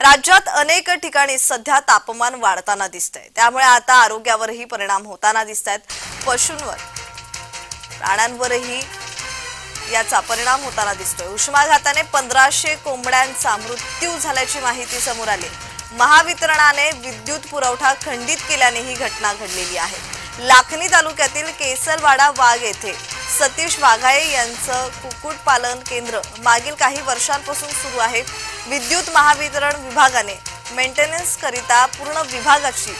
राज्यात अनेक ठिकाणी सध्या तापमान वाढताना दिसतंय. त्यामुळे आता आरोग्यावरही परिणाम होताना दिसत आहेत पशूंवर प्राण्यांवरही याचा परिणाम होताना दिसतोय. उष्माघाताने पंधराशे कोंबड्यांचा मृत्यू झाल्याची माहिती समोर आली. महावितरणाने विद्युत पुरवठा खंडित केल्याने ही घटना घडलेली आहे. लाखनी तालुक्यातील केसरवाडा वाघ येथे सतीश वाघाळे यांचं कुक्कुटपालन केंद्र मागील काही वर्षांपासून सुरू आहे. विद्युत महावितरण विभागाने मेंटेनन्स करिता पूर्ण विभागाची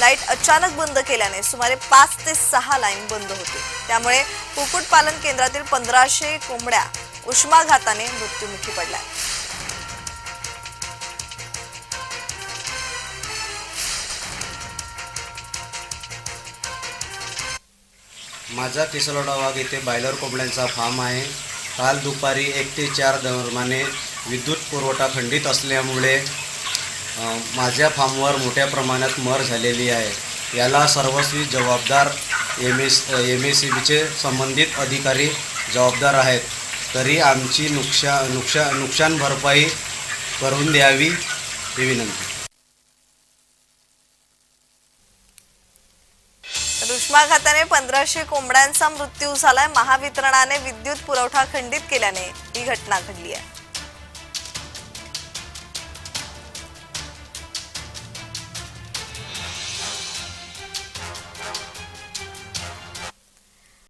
लाइट अचानक बंद केल्याने सुमारे पाच ते सहा लाईन बंद होते. त्यामुळे कुक्कुटपालन केंद्रातील पंधराशे कोंबड्या उष्माघाताने मृत्युमुखी पडल्या. माझा किसलोडा वाघ येथे बायलर कोंबड्यांचा फार्म आहे. काल दुपारी एक ते चार दरम्याने विद्युत पुरवठा खंडित असल्यामुळे माझ्या फार्मवर मोठ्या प्रमाणात मर झालेली आहे. याला सर्वस्वी जबाबदार M S M S C बीचे संबंधित अधिकारी जबाबदार आहेत. तरी आमची नुकशा नुकशा नुकसान भरपाई करून द्यावी ही विनंती. दुष्माघाताने पंधराशे कोंबड्यांचा मृत्यू झालाय. महावितरणाने विद्युत पुरवठा खंडित केल्याने ही घटना घडली आहे.